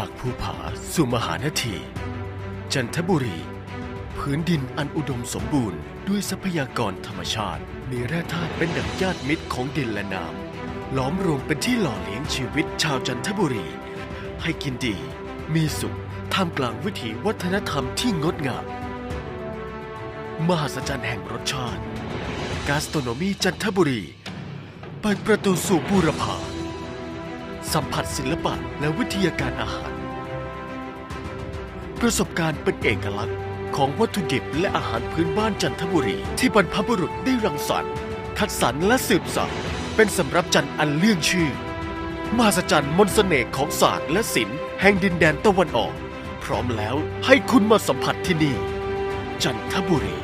จากภูผาสู่มหานาที จันทบุรี พื้นดินอันอุดมสมบูรณ์ด้วยทรัพยากรธรรมชาติ มีแร่ธาตุเป็นดั่งญาติมิตรของดินและน้ำล้อมรวมเป็นที่หล่อเลี้ยงชีวิตชาวจันทบุรี ให้กินดี มีสุขท่ามกลางวิถีวัฒนธรรมที่งดงาม มหัศจรรย์แห่งรสชาติกาสโตโนมีจันทบุรี เปิดประตูสู่บูรพา สัมผัสศิลปะและวิทยาการอาหาร ประสบการณ์เป็นเอกลักษณ์ของวัตถุดิบและอาหารพื้นบ้านจันทบุรี ที่บรรพบุรุษได้รังสรรค์ คัดสรรและสืบสานเป็นสำรับจันทร์อันเลื่องชื่อ มหัศจรรย์มนต์เสน่ห์ของศาสตร์และศิลป์แห่งดินแดนตะวันออก พร้อมแล้วให้คุณมาสัมผัสที่นี่ จันทบุรี